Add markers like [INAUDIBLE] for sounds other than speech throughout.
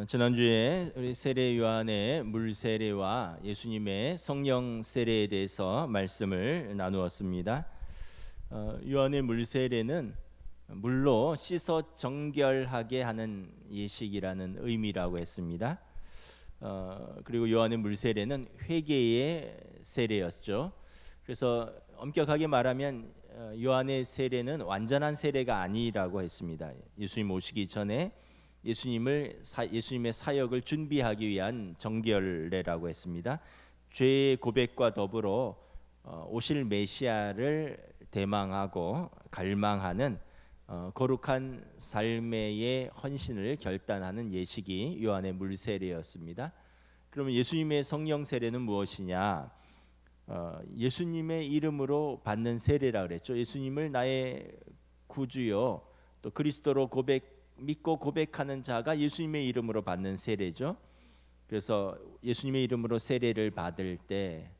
어, 지난주에 우리 세례 요한의 물 세례와 예수님의 성령 세례에 대해서 말씀을 나누었습니다. 어, 요한의 물 세례는 물로 씻어 정결하게 하는 예식이라는 의미라고 했습니다. 어, 그리고 요한의 물 세례는 회개의 세례였죠. 그래서 엄격하게 말하면 어, 요한의 세례는 완전한 세례가 아니라고 했습니다. 예수님 오시기 전에 예수님을 사, 예수님의 사역을 준비하기 위한 정결례라고 했습니다. 죄의 고백과 더불어 어, 오실 메시아를 대망하고 갈망하는 어, 거룩한 삶의 헌신을 결단하는 예식이 요한의 물 세례였습니다. 그러면 예수님의 성령 세례는 무엇이냐? 어, 예수님의 이름으로 받는 세례라 그랬죠. 예수님을 나의 구주요 또 그리스도로 고백 믿고 고백하는 자가 예수님의 이름으로 받는 세례죠. 그래서 예수님의 이름으로 세례를 받을 때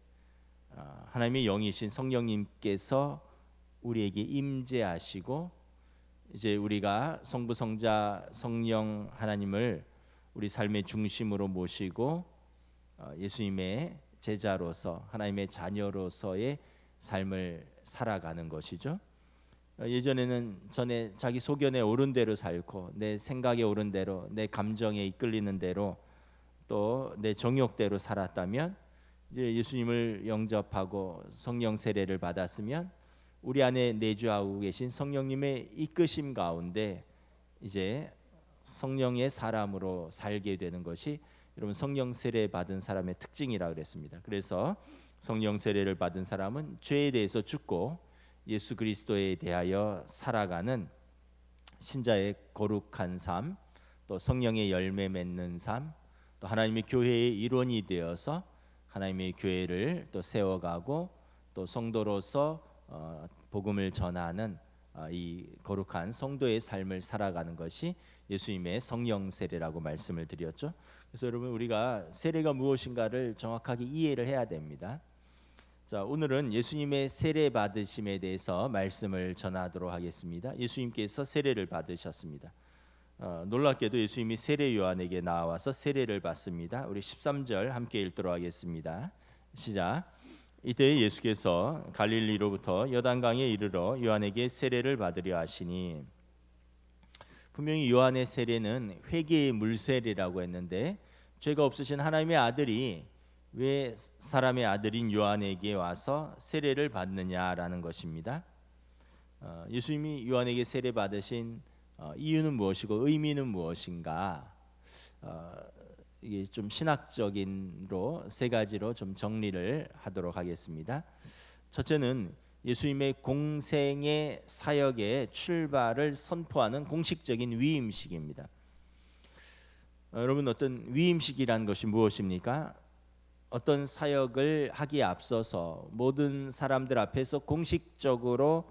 어, 하나님의 영이신 성령님께서 우리에게 임재하시고 이제 우리가 성부 성자 성령 하나님을 우리 삶의 중심으로 모시고 어, 예수님의 제자로서 하나님의 자녀로서의 삶을 살아가는 것이죠. 어, 예전에는 전에 자기 소견에 오른 대로 살고 내 생각에 오른 대로 내 감정에 이끌리는 대로 또 내 정욕대로 살았다면 이제 예수님을 영접하고 성령 세례를 받았으면 우리 안에 내주하고 계신 성령님의 이끄심 가운데 이제 성령의 사람으로 살게 되는 것이 여러분 성령 세례 받은 사람의 특징이라 그랬습니다. 그래서 성령 세례를 받은 사람은 죄에 대해서 죽고 예수 그리스도에 대하여 살아가는 신자의 거룩한 삶, 또 성령의 열매 맺는 삶, 또 하나님의 교회의 일원이 되어서 하나님의 교회를 또 세워가고 또 성도로서 어, 복음을 전하는 어, 이 거룩한 성도의 삶을 살아가는 것이 예수님의 성령 세례라고 말씀을 드렸죠. 그래서 여러분 우리가 세례가 무엇인가를 정확하게 이해를 해야 됩니다. 자, 오늘은 예수님의 세례 받으심에 대해서 말씀을 전하도록 하겠습니다. 예수님께서 세례를 받으셨습니다. 어, 놀랍게도 예수님이 세례 요한에게 나와서 세례를 받습니다. 우리 13절 함께 읽도록 하겠습니다. 시작. 이때 예수께서 갈릴리로부터 여단강에 이르러 요한에게 세례를 받으려 하시니 분명히 요한의 세례는 회개의 물세례라고 했는데 죄가 없으신 하나님의 아들이 왜 사람의 아들인 요한에게 와서 세례를 받느냐라는 것입니다. 어, 예수님이 요한에게 세례 받으신 어, 이유는 무엇이고 의미는 무엇인가? 어, 이게 좀 신학적인로 세 가지로 좀 정리를 하도록 하겠습니다. 첫째는 예수님의 공생의 사역의 출발을 선포하는 공식적인 위임식입니다. 어, 여러분 어떤 위임식이라는 것이 무엇입니까? 어떤 사역을 하기에 앞서서 모든 사람들 앞에서 공식적으로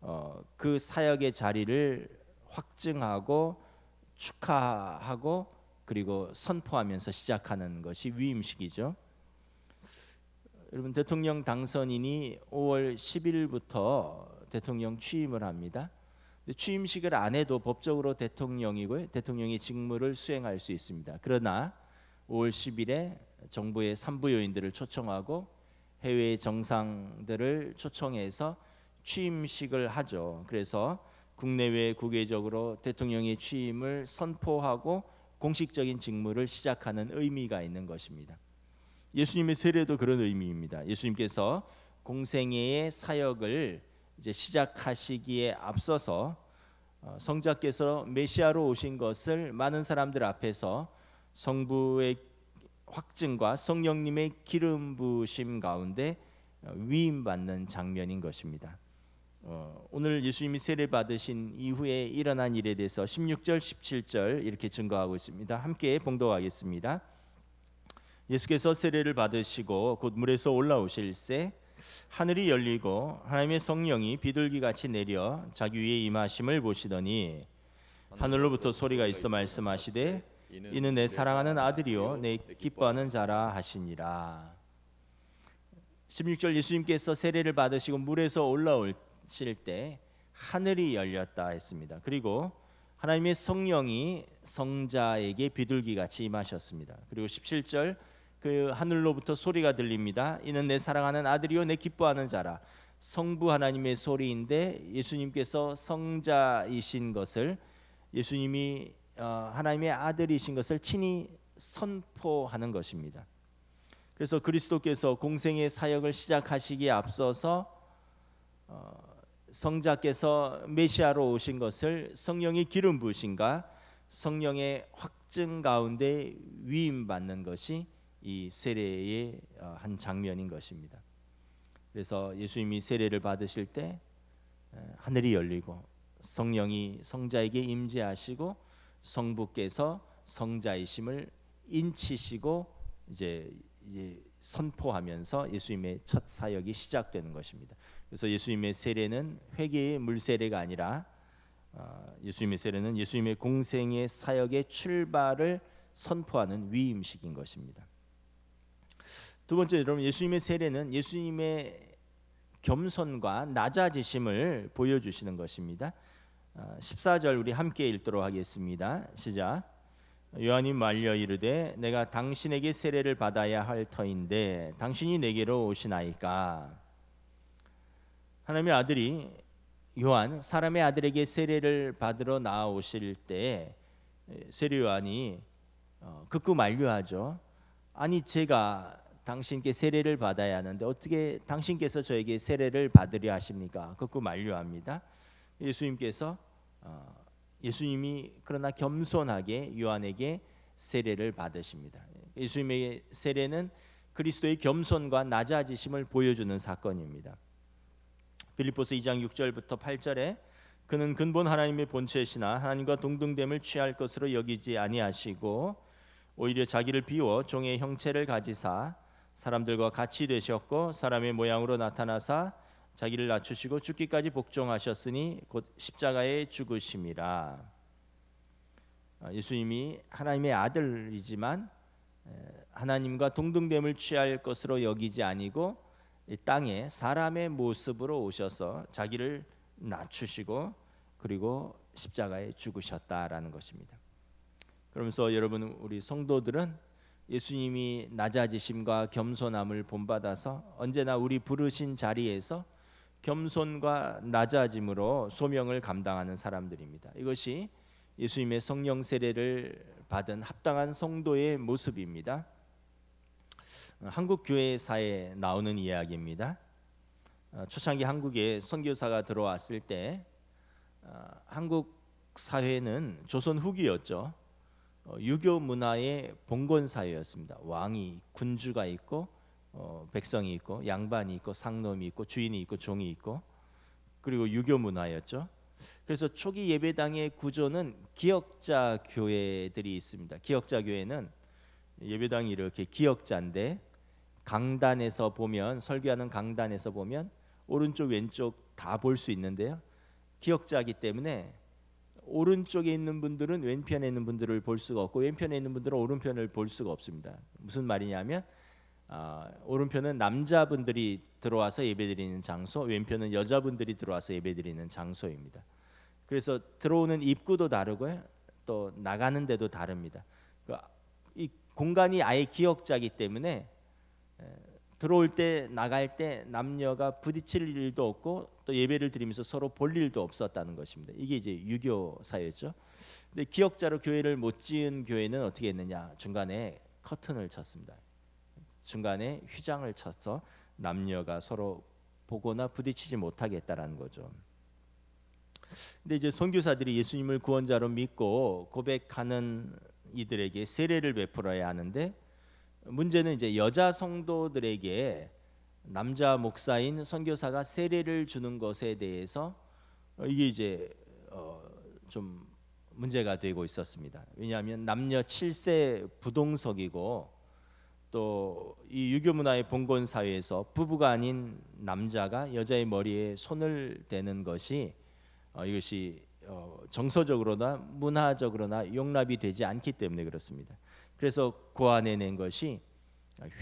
어, 그 사역의 자리를 확증하고 축하하고 그리고 선포하면서 시작하는 것이 위임식이죠. 여러분 대통령 당선인이 5월 10일부터 대통령 취임을 합니다. 취임식을 안 해도 법적으로 대통령이고 대통령이 직무를 수행할 수 있습니다. 그러나 5월 10일에 정부의 산부 요인들을 초청하고 해외 정상들을 초청해서 취임식을 하죠. 그래서 국내외 국외적으로 대통령의 취임을 선포하고 공식적인 직무를 시작하는 의미가 있는 것입니다. 예수님의 세례도 그런 의미입니다. 예수님께서 공생애의 사역을 이제 시작하시기에 앞서서 어, 성자께서 메시아로 오신 것을 많은 사람들 앞에서 성부의 확증과 성령님의 기름 부심 가운데 어, 위임 받는 장면인 것입니다. 어, 오늘 예수님이 세례 받으신 이후에 일어난 일에 대해서 16절, 17절 이렇게 증거하고 있습니다. 함께 봉독하겠습니다. 예수께서 세례를 받으시고 곧 물에서 올라오실새 하늘이 열리고 하나님의 성령이 비둘기 같이 내려 자기 위에 임하심을 보시더니 하늘로부터 소리가 있어 말씀하시되 이는 내 사랑하는 아들이요 내 기뻐하는 자라 하시니라. 16절 예수님께서 세례를 받으시고 물에서 올라오실 때 하늘이 열렸다 했습니다. 그리고 하나님의 성령이 성자에게 비둘기 같이 임하셨습니다. 그리고 17절 그 하늘로부터 소리가 들립니다. 이는 내 사랑하는 아들이요 내 기뻐하는 자라. 성부 하나님의 소리인데 예수님께서 성자이신 것을 예수님이 어, 하나님의 아들이신 것을 친히 선포하는 것입니다. 그래서 그리스도께서 공생의 사역을 시작하시기에 앞서서 어, 성자께서 메시아로 오신 것을 성령의 기름 부으신가 성령의 확증 가운데 위임 받는 것이 이 세례의 어, 한 장면인 것입니다. 그래서 예수님이 세례를 받으실 때 하늘이 열리고 성령이 성자에게 임재하시고 성부께서 성자이심을 인치시고 이제, 선포하면서 예수님의 첫 사역이 시작되는 것입니다. 그래서 예수님의 세례는 회개의 물 세례가 아니라 어, 예수님의 세례는 예수님의 공생의 사역의 출발을 선포하는 위임식인 것입니다. 두 번째 여러분 예수님의 세례는 예수님의 겸손과 낮아지심을 보여주시는 것입니다. 14절 어, 우리 함께 읽도록 하겠습니다. 시작. 요한이 말려 이르되 내가 당신에게 세례를 받아야 할 터인데 당신이 내게로 오시나이까 하나님의 아들이 요한 사람의 아들에게 세례를 받으러 나오실 때 세례 요한이 어, 극구 만류하죠. 아니 제가 당신께 세례를 받아야 하는데 어떻게 당신께서 저에게 세례를 받으려 하십니까? 극구 만류합니다. 예수님께서 어, 예수님이 그러나 겸손하게 요한에게 세례를 받으십니다. 예수님의 세례는 그리스도의 겸손과 낮아지심을 보여주는 사건입니다. 빌립보스 2장 6절부터 8절에 그는 근본 하나님의 본체시나 하나님과 동등됨을 취할 것으로 여기지 아니하시고 오히려 자기를 비워 종의 형체를 가지사 사람들과 같이 되셨고 사람의 모양으로 나타나사 자기를 낮추시고 죽기까지 복종하셨으니 곧 십자가에 죽으심이라. 아, 예수님이 하나님의 아들이지만 하나님과 동등됨을 취할 것으로 여기지 아니고 이 땅에 사람의 모습으로 오셔서 자기를 낮추시고 그리고 십자가에 죽으셨다라는 것입니다. 그러면서 여러분 우리 성도들은 예수님이 낮아지심과 겸손함을 본받아서 언제나 우리 부르신 자리에서 겸손과 낮아짐으로 소명을 감당하는 사람들입니다. 이것이 예수님의 성령 세례를 받은 합당한 성도의 모습입니다. 한국 교회사에 나오는 이야기입니다. 어, 초창기 한국에 선교사가 들어왔을 때 어, 한국 사회는 조선 후기였죠. 어, 유교 문화의 봉건 사회였습니다. 왕이 군주가 있고 어, 백성이 있고 양반이 있고 상놈이 있고 주인이 있고 종이 있고 그리고 유교 문화였죠. 그래서 초기 예배당의 구조는 기역자 교회들이 있습니다. 기역자 교회는 예배당이 이렇게 기역자인데 강단에서 보면 설교하는 강단에서 보면 오른쪽 왼쪽 다 볼 수 있는데요. 기역자이기 때문에 오른쪽에 있는 분들은 왼편에 있는 분들을 볼 수가 없고 왼편에 있는 분들은 오른편을 볼 수가 없습니다. 무슨 말이냐면 아, 오른편은 남자분들이 들어와서 예배드리는 장소, 왼편은 여자분들이 들어와서 예배드리는 장소입니다. 그래서 들어오는 입구도 다르고요, 또 나가는 데도 다릅니다. 그이 공간이 아예 기역자기 때문에 들어올 때 나갈 때 남녀가 부딪힐 일도 없고 또 예배를 드리면서 서로 볼 일도 없었다는 것입니다. 이게 이제 유교 사회죠. 근데 기역자로 교회를 못 지은 교회는 어떻게 했느냐? 중간에 커튼을 쳤습니다. 중간에 휘장을 쳐서 남녀가 서로 보거나 부딪히지 못하게 했다라는 거죠. 근데 이제 선교사들이 예수님을 구원자로 믿고 고백하는 이들에게 세례를 베풀어야 하는데 문제는 이제 여자 성도들에게 남자 목사인 선교사가 세례를 주는 것에 대해서 이게 이제 어 좀 문제가 되고 있었습니다. 왜냐하면 남녀 7세 부동석이고 또 이 유교 문화의 봉건 사회에서 부부가 아닌 남자가 여자의 머리에 손을 대는 것이 어 이것이 어 정서적으로나 문화적으로나 용납이 되지 않기 때문에 그렇습니다. 그래서 고안해낸 것이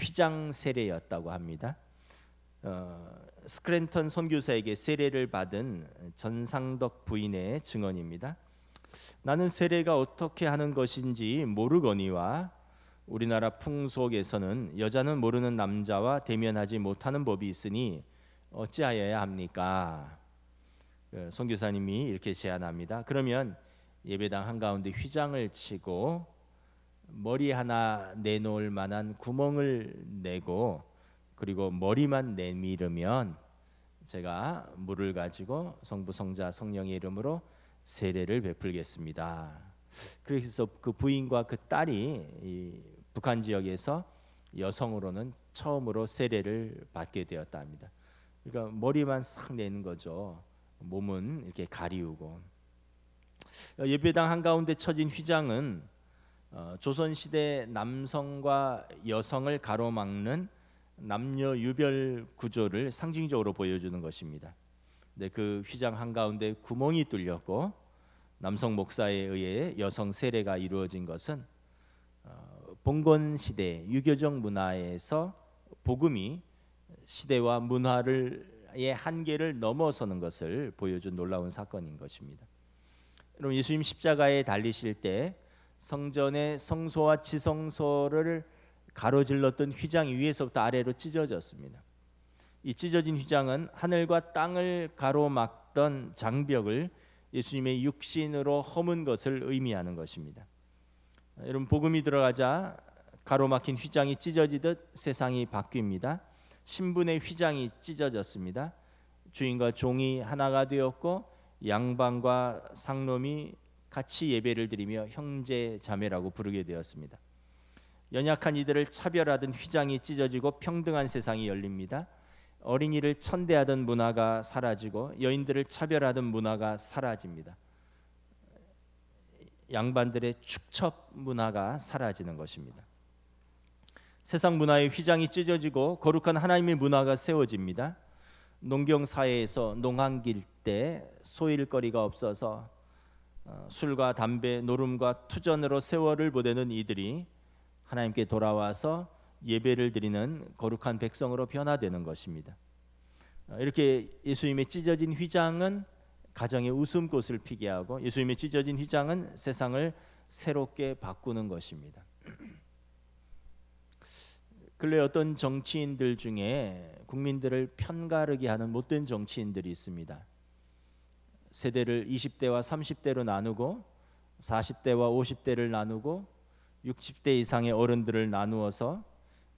휘장 세례였다고 합니다. 어, 스크랜턴 선교사에게 세례를 받은 전상덕 부인의 증언입니다. 나는 세례가 어떻게 하는 것인지 모르거니와 우리나라 풍속에서는 여자는 모르는 남자와 대면하지 못하는 법이 있으니 어찌하여야 합니까? 그 선교사님이 이렇게 제안합니다. 그러면 예배당 한 가운데 휘장을 치고 머리 하나 내놓을 만한 구멍을 내고 그리고 머리만 내밀으면 제가 물을 가지고 성부 성자 성령의 이름으로 세례를 베풀겠습니다. 그래서 그 부인과 그 딸이 이 북한 지역에서 여성으로는 처음으로 세례를 받게 되었다 합니다. 그러니까 머리만 싹 내는 거죠. 몸은 이렇게 가리우고 예배당 한 가운데 쳐진 휘장은 어, 조선 시대 남성과 여성을 가로막는 남녀 유별 구조를 상징적으로 보여주는 것입니다. 네, 그 휘장 한 가운데 구멍이 뚫렸고 남성 목사에 의해 여성 세례가 이루어진 것은 어, 봉건 시대 유교적 문화에서 복음이 시대와 문화를의 한계를 넘어서는 것을 보여준 놀라운 사건인 것입니다. 여러분 예수님 십자가에 달리실 때 성전의 성소와 지성소를 가로질렀던 휘장 위에서부터 아래로 찢어졌습니다. 이 찢어진 휘장은 하늘과 땅을 가로막던 장벽을 예수님의 육신으로 허문 것을 의미하는 것입니다. 여러분 복음이 들어가자 가로막힌 휘장이 찢어지듯 세상이 바뀝니다. 신분의 휘장이 찢어졌습니다. 주인과 종이 하나가 되었고 양반과 상놈이 같이 예배를 드리며 형제 자매라고 부르게 되었습니다. 연약한 이들을 차별하던 휘장이 찢어지고 평등한 세상이 열립니다. 어린이를 천대하던 문화가 사라지고 여인들을 차별하던 문화가 사라집니다. 양반들의 축첩 문화가 사라지는 것입니다. 세상 문화의 휘장이 찢어지고 거룩한 하나님의 문화가 세워집니다. 농경 사회에서 농한길 때 소일거리가 없어서 어, 술과 담배, 노름과 투전으로 세월을 보내는 이들이 하나님께 돌아와서 예배를 드리는 거룩한 백성으로 변화되는 것입니다. 어, 이렇게 예수님의 찢어진 휘장은 가정의 웃음꽃을 피게 하고 예수님의 찢어진 휘장은 세상을 새롭게 바꾸는 것입니다. 근래 어떤 정치인들 중에 국민들을 편가르게 하는 못된 정치인들이 있습니다. 세대를 20대와 30대로 나누고 40대와 50대를 나누고 60대 이상의 어른들을 나누어서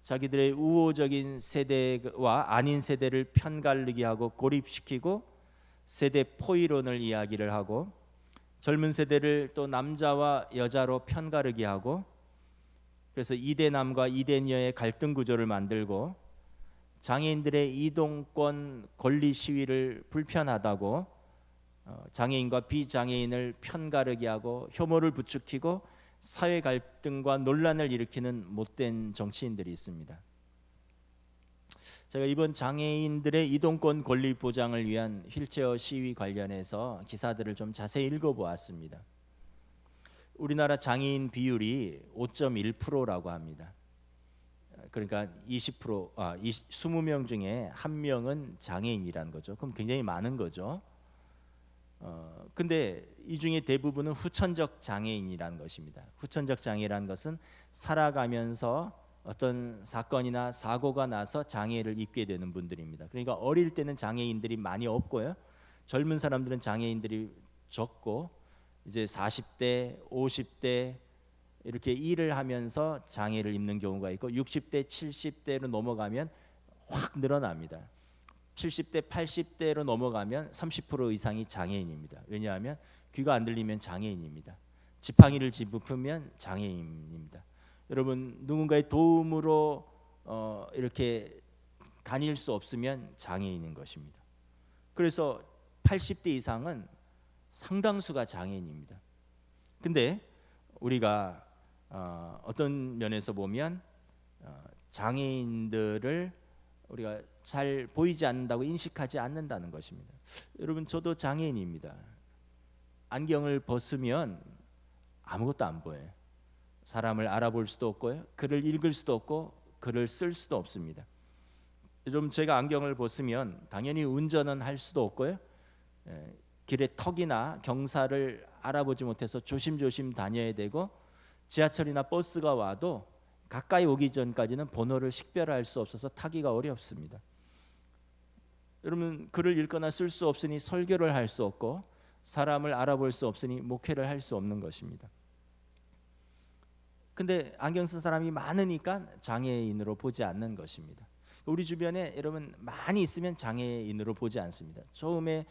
자기들의 우호적인 세대와 아닌 세대를 편갈르게 하고 고립시키고 세대 포이론을 이야기를 하고 젊은 세대를 또 남자와 여자로 편가르게 하고 그래서 이대 남과 이대 여의 갈등 구조를 만들고 장애인들의 이동권 권리 시위를 불편하다고 어, 장애인과 비장애인을 편가르게 하고 혐오를 부추기고 사회 갈등과 논란을 일으키는 못된 정치인들이 있습니다. 제가 이번 장애인들의 이동권 권리 보장을 위한 휠체어 시위 관련해서 기사들을 좀 자세히 읽어보았습니다. 우리나라 장애인 비율이 5.1%라고 합니다. 그러니까 20%아 20, 20명 중에 한 명은 장애인이라는 거죠. 그럼 굉장히 많은 거죠. 어, 근데 이 중에 대부분은 후천적 장애인이라는 것입니다. 후천적 장애라는 것은 살아가면서 어떤 사건이나 사고가 나서 장애를 입게 되는 분들입니다. 그러니까 어릴 때는 장애인들이 많이 없고요. 젊은 사람들은 장애인들이 적고 이제 40대, 50대 이렇게 일을 하면서 장애를 입는 경우가 있고 60대, 70대로 넘어가면 확 늘어납니다. 70대, 80대로 넘어가면 30% 이상이 장애인입니다. 왜냐하면 귀가 안 들리면 장애인입니다. 지팡이를 짚으면 장애인입니다. 여러분 누군가의 도움으로 어, 이렇게 다닐 수 없으면 장애인인 것입니다. 그래서 80대 이상은 상당수가 장애인입니다. 근데 우리가 어, 어떤 면에서 보면 어, 장애인들을 우리가 잘 보이지 않는다고 인식하지 않는다는 것입니다. 여러분 저도 장애인입니다. 안경을 벗으면 아무것도 안 보여요. 사람을 알아볼 수도 없고요. 글을 읽을 수도 없고 글을 쓸 수도 없습니다. 좀 제가 안경을 벗으면 당연히 운전은 할 수도 없고요. 예, 길에 턱이나 경사를 알아보지 못해서 조심조심 다녀야 되고 지하철이나 버스가 와도 가까이 오기 전까지는 번호를 식별할 수 없어서 타기가 어렵습니다. 여러분 글을 읽거나 쓸 수 없으니 설교를 할 수 없고 사람을 알아볼 수 없으니 목회를 할 수 없는 것입니다. 근데 안경 쓴 사람이 많으니까 장애인으로 보지 않는 것입니다. 우리 주변에 여러분 많이 있으면 장애인으로 보지 않습니다. 처음에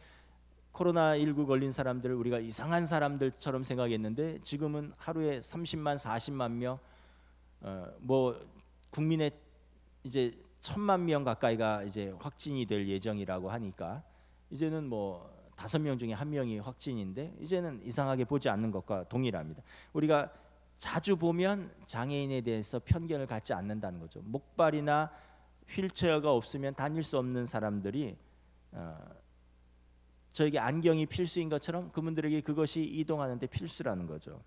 코로나 19 걸린 사람들을 우리가 이상한 사람들처럼 생각했는데 지금은 하루에 30만 40만 명, 어, 뭐 국민의 이제 천만 명 가까이가 이제 확진이 될 예정이라고 하니까 이제는 뭐 다섯 명 중에 한 명이 확진인데 이제는 이상하게 보지 않는 것과 동일합니다. 우리가 자주 보면 장애인에 대해서 편견을 갖지 않는다는 거죠. 목발이나 휠체어가 없으면 다닐 수 없는 사람들이 어, 저에게 안경이 필수인 것처럼 그분들에게 그것이 이동하는데 필수라는 거죠.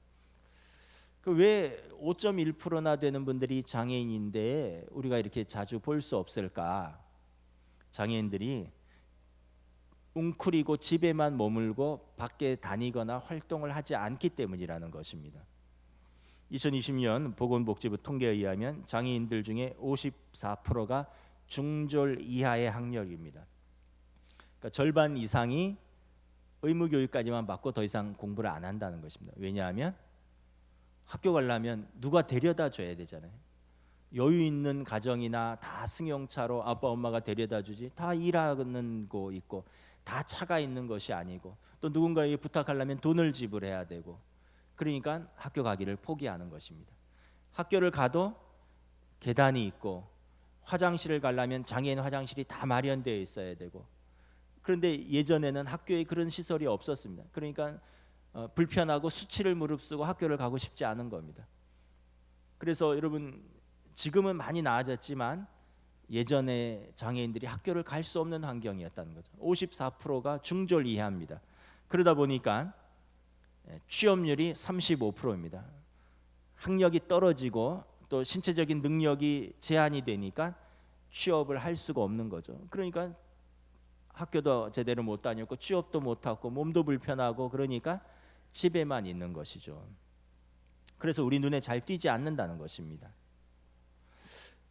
그 왜 5.1%나 되는 분들이 장애인인데 우리가 이렇게 자주 볼 수 없을까? 장애인들이 웅크리고 집에만 머물고 밖에 다니거나 활동을 하지 않기 때문이라는 것입니다. 2020년 보건복지부 통계에 의하면 장애인들 중에 54%가 중졸 이하의 학력입니다. 그러니까 절반 이상이 의무 교육까지만 받고 더 이상 공부를 안 한다는 것입니다. 왜냐하면 학교 가려면 누가 데려다 줘야 되잖아요. 여유 있는 가정이나 다 승용차로 아빠 엄마가 데려다 주지 다 일하는 거 있고 다 차가 있는 것이 아니고 또 누군가에게 부탁하려면 돈을 지불해야 되고 그러니까 학교 가기를 포기하는 것입니다. 학교를 가도 계단이 있고 화장실을 가려면 장애인 화장실이 다 마련되어 있어야 되고 그런데 예전에는 학교에 그런 시설이 없었습니다. 그러니까 어, 불편하고 수치를 무릅쓰고 학교를 가고 싶지 않은 겁니다. 그래서 여러분 지금은 많이 나아졌지만 예전에 장애인들이 학교를 갈 수 없는 환경이었다는 거죠. 54%가 중졸 이하입니다. 그러다 보니까 예, 취업률이 35%입니다. 학력이 떨어지고 또 신체적인 능력이 제한이 되니까 취업을 할 수가 없는 거죠. 그러니까 학교도 제대로 못 다녔고 취업도 못 하고 몸도 불편하고 그러니까 집에만 있는 것이죠. 그래서 우리 눈에 잘 띄지 않는다는 것입니다.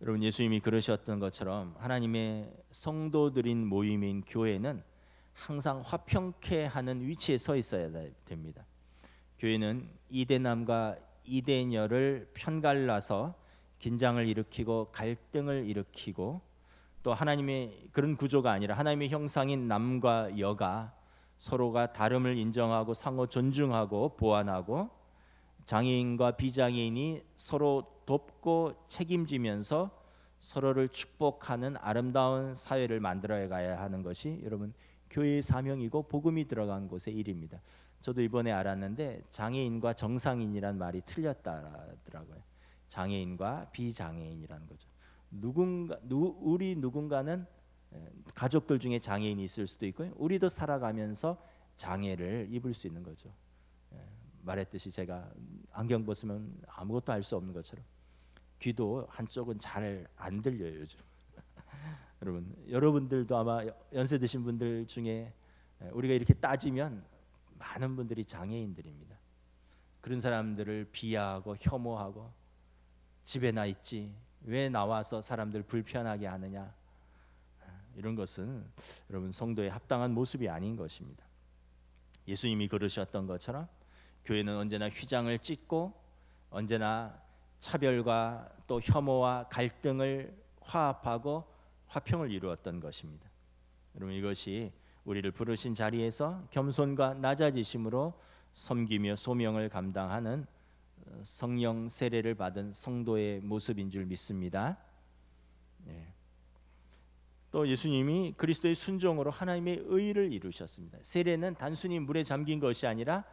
여러분 예수님이 그러셨던 것처럼 하나님의 성도들인 모임인 교회는 항상 화평케 하는 위치에 서 있어야 됩니다. 교회는 이대남과 이대녀를 편갈라서 긴장을 일으키고 갈등을 일으키고 또 하나님의 그런 구조가 아니라 하나님의 형상인 남과 여가 서로가 다름을 인정하고 상호 존중하고 보완하고 장애인과 비장애인이 서로 돕고 책임지면서 서로를 축복하는 아름다운 사회를 만들어 가야 하는 것이 여러분 교회의 사명이고 복음이 들어간 곳의 일입니다. 저도 이번에 알았는데 장애인과 정상인이란 말이 틀렸다더라고요. 장애인과 비장애인이라는 거죠. 누군가 누, 우리 누군가는 가족들 중에 장애인이 있을 수도 있고 우리도 살아가면서 장애를 입을 수 있는 거죠. 말했듯이 제가 안경 벗으면 아무것도 알 수 없는 것처럼 귀도 한쪽은 잘 안 들려요 요즘. [LAUGHS] 여러분 여러분들도 아마 연세 드신 분들 중에 우리가 이렇게 따지면 많은 분들이 장애인들입니다. 그런 사람들을 비하하고 혐오하고 집에 나 있지 왜 나와서 사람들 불편하게 하느냐 이런 것은 여러분 성도의 합당한 모습이 아닌 것입니다. 예수님이 그러셨던 것처럼 교회는 언제나 휘장을 찢고 언제나 차별과 또 혐오와 갈등을 화합하고 화평을 이루었던 것입니다. 여러분 이것이 우리를 부르신 자리에서 겸손과 낮아지심으로 섬기며 소명을 감당하는 어, 성령 세례를 받은 성도의 모습인 줄 믿습니다. 예. 또 예수님이 그리스도의 순종으로 하나님의 의를 이루셨습니다. 세례는 단순히 물에 잠긴 것이 아니라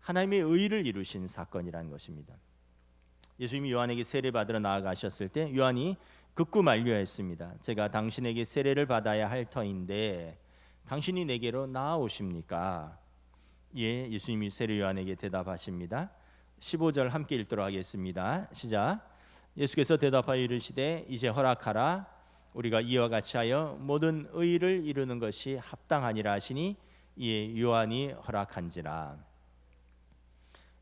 하나님의 의를 이루신 사건이라는 것입니다. 예수님이 요한에게 세례 받으러 나아가셨을 때 요한이 극구 만류했습니다. 제가 당신에게 세례를 받아야 할 터인데 당신이 내게로 나아오십니까? 예, 예수님이 세례 요한에게 대답하십니다. 15절 함께 읽도록 하겠습니다. 시작. 예수께서 대답하여 이르시되 이제 허락하라 우리가 이와 같이 하여 모든 의를 이루는 것이 합당하니라 하시니 이에 요한이 허락한지라.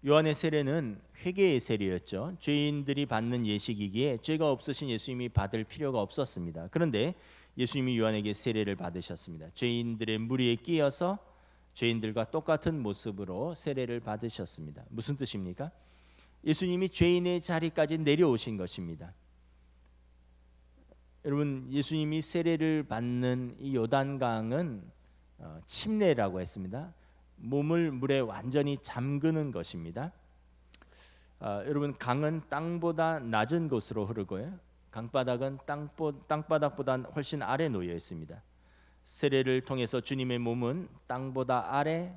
요한의 세례는 회개의 세례였죠. 죄인들이 받는 예식이기에 죄가 없으신 예수님이 받을 필요가 없었습니다. 그런데 예수님이 요한에게 세례를 받으셨습니다. 죄인들의 무리에 끼어서 죄인들과 똑같은 모습으로 세례를 받으셨습니다. 무슨 뜻입니까? 예수님이 죄인의 자리까지 내려오신 것입니다. 여러분 예수님이 세례를 받는 이 요단강은 어, 침례라고 했습니다. 몸을 물에 완전히 잠그는 것입니다. 어, 여러분 강은 땅보다 낮은 곳으로 흐르고요. 강바닥은 땅바닥보다 훨씬 아래 놓여 있습니다. 세례를 통해서 주님의 몸은 땅보다 아래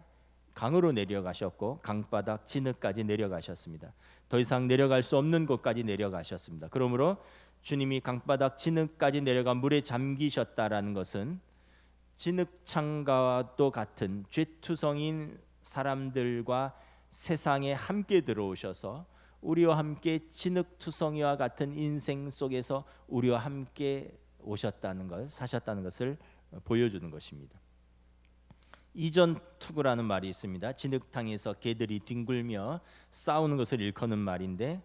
강으로 내려가셨고 강바닥 진흙까지 내려가셨습니다. 더 이상 내려갈 수 없는 곳까지 내려가셨습니다. 그러므로 주님이 강바닥 진흙까지 내려가 물에 잠기셨다라는 것은 진흙창과도 같은 죄투성인 사람들과 세상에 함께 들어오셔서 우리와 함께 진흙투성이와 같은 인생 속에서 우리와 함께 오셨다는 것, 사셨다는 것을 보여주는 것입니다. 이전 투구라는 말이 있습니다. 진흙탕에서 개들이 뒹굴며 싸우는 것을 일컫는 말인데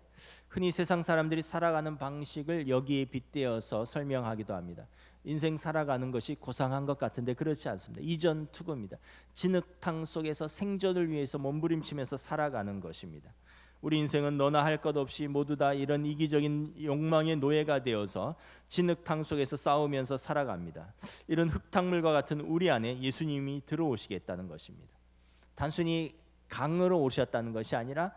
흔히 세상 사람들이 살아가는 방식을 여기에 빗대어서 설명하기도 합니다. 인생 살아가는 것이 고상한 것 같은데 그렇지 않습니다. 이전 투구입니다. 진흙탕 속에서 생존을 위해서 몸부림치면서 살아가는 것입니다. 우리 인생은 너나 할 것 없이 모두 다 이런 이기적인 욕망의 노예가 되어서 진흙탕 속에서 싸우면서 살아갑니다. 이런 흙탕물과 같은 우리 안에 예수님이 들어오시겠다는 것입니다. 단순히 강으로 오셨다는 것이 아니라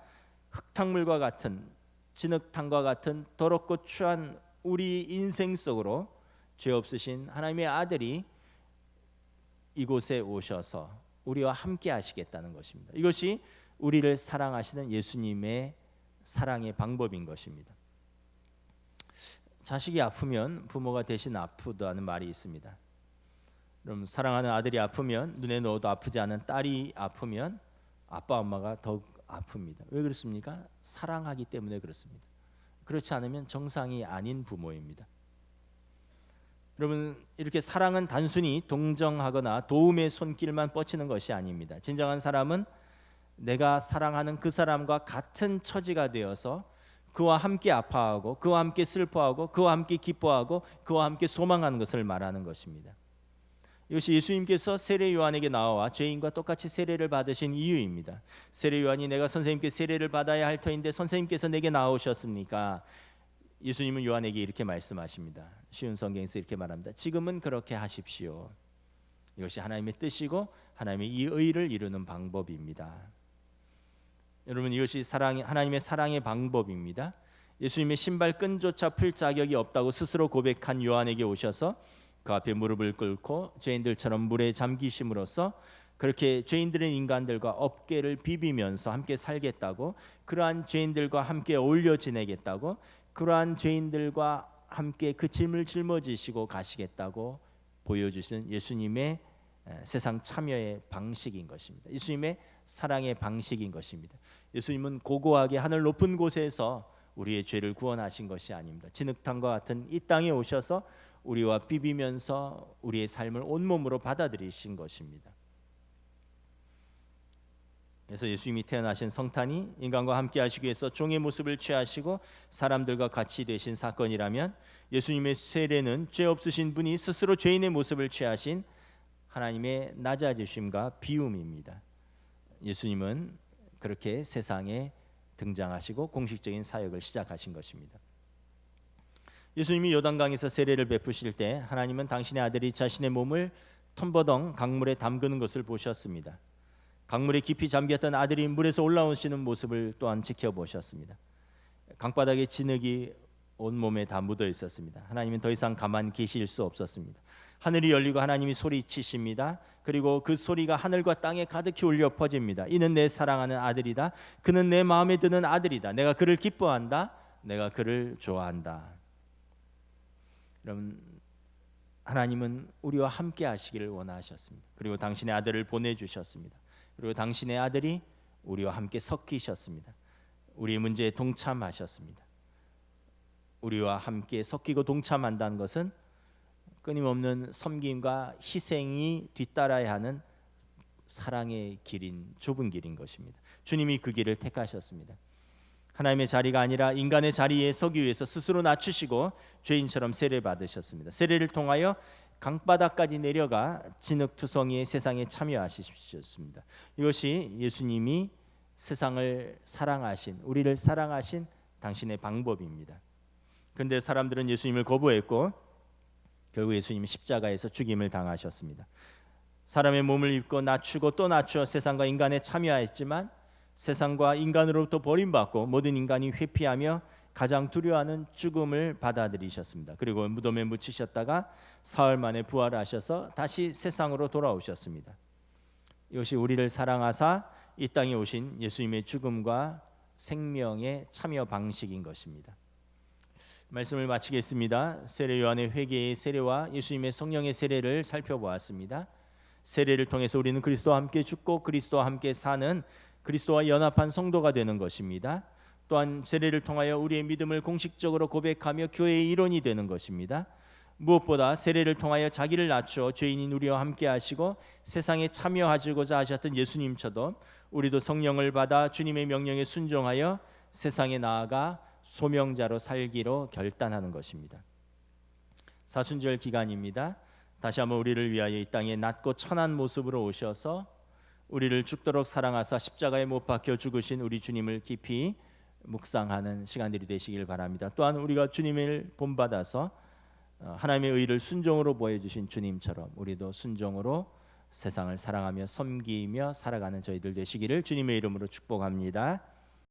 흙탕물과 같은 진흙탕과 같은 더럽고 추한 우리 인생 속으로 죄 없으신 하나님의 아들이 이곳에 오셔서 우리와 함께 하시겠다는 것입니다. 이것이 우리를 사랑하시는 예수님의 사랑의 방법인 것입니다. 자식이 아프면 부모가 대신 아프다는 말이 있습니다. 그럼 사랑하는 아들이 아프면 눈에 넣어도 아프지 않은 딸이 아프면 아빠 엄마가 더욱 아픕니다. 왜 그렇습니까? 사랑하기 때문에 그렇습니다. 그렇지 않으면 정상이 아닌 부모입니다. 여러분 이렇게 사랑은 단순히 동정하거나 도움의 손길만 뻗치는 것이 아닙니다. 진정한 사람은 내가 사랑하는 그 사람과 같은 처지가 되어서 그와 함께 아파하고 그와 함께 슬퍼하고 그와 함께 기뻐하고 그와 함께 소망하는 것을 말하는 것입니다. 이것이 예수님께서 세례 요한에게 나와 죄인과 똑같이 세례를 받으신 이유입니다. 세례 요한이 내가 선생님께 세례를 받아야 할 터인데 선생님께서 내게 나오셨습니까? 예수님은 요한에게 이렇게 말씀하십니다. 쉬운 성경에서 이렇게 말합니다. 지금은 그렇게 하십시오. 이것이 하나님의 뜻이고 하나님의 이 의를 이루는 방법입니다. 여러분 이것이 사랑 하나님의 사랑의 방법입니다. 예수님의 신발 끈조차 풀 자격이 없다고 스스로 고백한 요한에게 오셔서 그 앞에 무릎을 꿇고 죄인들처럼 물에 잠기심으로써 그렇게 죄인들은 인간들과 어깨를 비비면서 함께 살겠다고 그러한 죄인들과 함께 어울려 지내겠다고 그러한 죄인들과 함께 그 짐을 짊어지시고 가시겠다고 보여주신 예수님의 세상 참여의 방식인 것입니다. 예수님의 사랑의 방식인 것입니다. 예수님은 고고하게 하늘 높은 곳에서 우리의 죄를 구원하신 것이 아닙니다. 진흙탕과 같은 이 땅에 오셔서 우리와 비비면서 우리의 삶을 온몸으로 받아들이신 것입니다. 그래서 예수님이 태어나신 성탄이 인간과 함께 하시기 위해서 종의 모습을 취하시고 사람들과 같이 되신 사건이라면 예수님의 세례는 죄 없으신 분이 스스로 죄인의 모습을 취하신 하나님의 낮아지심과 비움입니다. 예수님은 그렇게 세상에 등장하시고 공식적인 사역을 시작하신 것입니다. 예수님이 요단강에서 세례를 베푸실 때 하나님은 당신의 아들이 자신의 몸을 텀버덩 강물에 담그는 것을 보셨습니다. 강물에 깊이 잠겼던 아들이 물에서 올라오시는 모습을 또한 지켜보셨습니다. 강바닥에 진흙이 온 몸에 다 묻어 있었습니다. 하나님은 더 이상 가만 계실 수 없었습니다. 하늘이 열리고 하나님이 소리치십니다. 그리고 그 소리가 하늘과 땅에 가득히 울려 퍼집니다. 이는 내 사랑하는 아들이다. 그는 내 마음에 드는 아들이다. 내가 그를 기뻐한다. 내가 그를 좋아한다. 여러분 하나님은 우리와 함께 하시기를 원하셨습니다. 그리고 당신의 아들을 보내 주셨습니다. 그리고 당신의 아들이 우리와 함께 섞이셨습니다. 우리의 문제에 동참하셨습니다. 우리와 함께 섞이고 동참한다는 것은 끊임없는 섬김과 희생이 뒤따라야 하는 사랑의 길인 좁은 길인 것입니다. 주님이 그 길을 택하셨습니다. 하나님의 자리가 아니라 인간의 자리에 서기 위해서 스스로 낮추시고 죄인처럼 세례 받으셨습니다. 세례를 통하여 강바닥까지 내려가 진흙투성이의 세상에 참여하셨습니다. 이것이 예수님이 세상을 사랑하신 우리를 사랑하신 당신의 방법입니다. 그런데 사람들은 예수님을 거부했고 결국 예수님이 십자가에서 죽임을 당하셨습니다. 사람의 몸을 입고 낮추고 또 낮추어 세상과 인간에 참여했지만 세상과 인간으로부터 버림받고 모든 인간이 회피하며 가장 두려워하는 죽음을 받아들이셨습니다. 그리고 무덤에 묻히셨다가 사흘 만에 부활하셔서 다시 세상으로 돌아오셨습니다. 이것이 우리를 사랑하사 이 땅에 오신 예수님의 죽음과 생명의 참여 방식인 것입니다. 말씀을 마치겠습니다. 세례 요한의 회개의 세례와 예수님의 성령의 세례를 살펴보았습니다. 세례를 통해서 우리는 그리스도와 함께 죽고 그리스도와 함께 사는 그리스도와 연합한 성도가 되는 것입니다. 또한 세례를 통하여 우리의 믿음을 공식적으로 고백하며 교회의 일원이 되는 것입니다. 무엇보다 세례를 통하여 자기를 낮추어 죄인인 우리와 함께 하시고 세상에 참여하시고자 하셨던 예수님처럼 우리도 성령을 받아 주님의 명령에 순종하여 세상에 나아가 소명자로 살기로 결단하는 것입니다. 사순절 기간입니다. 다시 한번 우리를 위하여 이 땅에 낮고 천한 모습으로 오셔서 우리를 죽도록 사랑하사 십자가에 못 박혀 죽으신 우리 주님을 깊이 묵상하는 시간들이 되시길 바랍니다. 또한 우리가 주님을 본받아서 어, 하나님의 의를 순종으로 보여주신 주님처럼 우리도 순종으로 세상을 사랑하며 섬기며 살아가는 저희들 되시기를 주님의 이름으로 축복합니다.